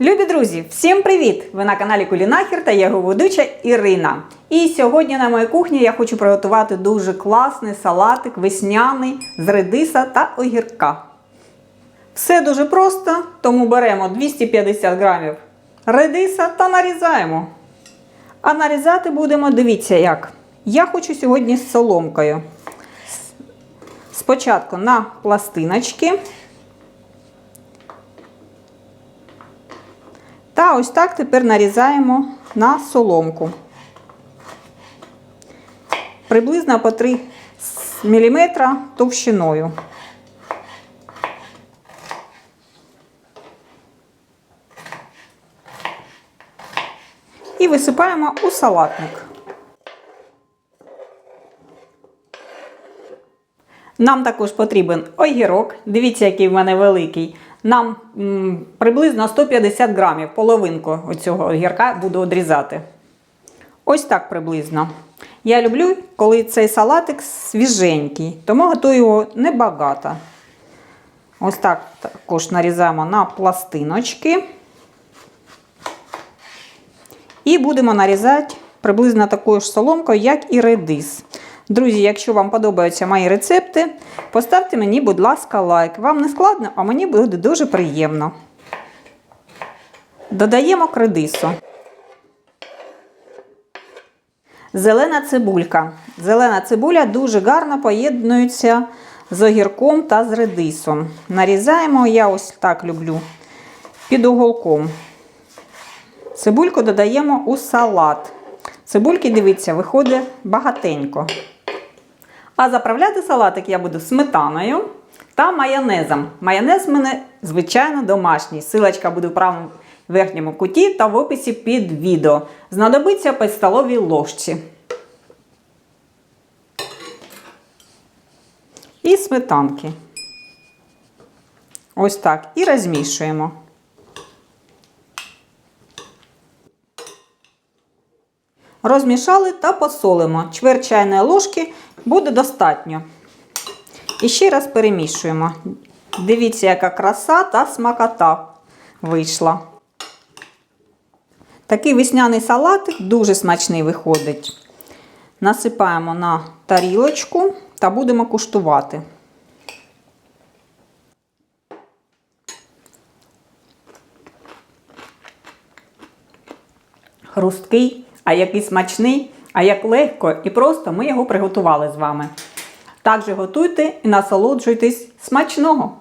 Любі друзі, всім привіт! Ви на каналі Кулінахір та я його ведуча Ірина. І сьогодні на моїй кухні я хочу приготувати дуже класний салатик весняний з редиса та огірка. Все дуже просто, тому беремо 250 грамів редиса та нарізаємо. А нарізати будемо, дивіться як. Я хочу сьогодні з соломкою. Спочатку на пластиночки. Та ось так тепер нарізаємо на соломку. Приблизно по 3 мм товщиною. І висипаємо у салатник. Нам також потрібен огірок. Дивіться, який в мене великий. Нам приблизно 150 грамів, половинку оцього огірка буду одрізати. Ось так приблизно. Я люблю, коли цей салатик свіженький, тому готую його небагато. Ось так також нарізаємо на пластиночки. І будемо нарізати приблизно такою ж соломкою, як і редис. Друзі, якщо вам подобаються мої рецепти, поставте мені, будь ласка, лайк. Вам не складно, а мені буде дуже приємно. Додаємо к редису. Зелена цибулька. Зелена цибуля дуже гарно поєднується з огірком та з редисом. Нарізаємо, я ось так люблю, під уголком. Цибульку додаємо у салат. Цибульки, дивіться, виходить багатенько. А заправляти салатик я буду сметаною та майонезом. Майонез в мене, звичайно, домашній. Силочка буде в правому верхньому куті та в описі під відео. Знадобиться по столовій ложці. І сметанки. Ось так. І розмішуємо. Розмішали та посолимо. Чверть чайної ложки буде достатньо. І ще раз перемішуємо. Дивіться, яка краса та смакота вийшла. Такий весняний салатик дуже смачний виходить. Насипаємо на тарілочку та будемо куштувати. Хрусткий, а який смачний, а як легко і просто ми його приготували з вами. Так готуйте і насолоджуйтесь смачного!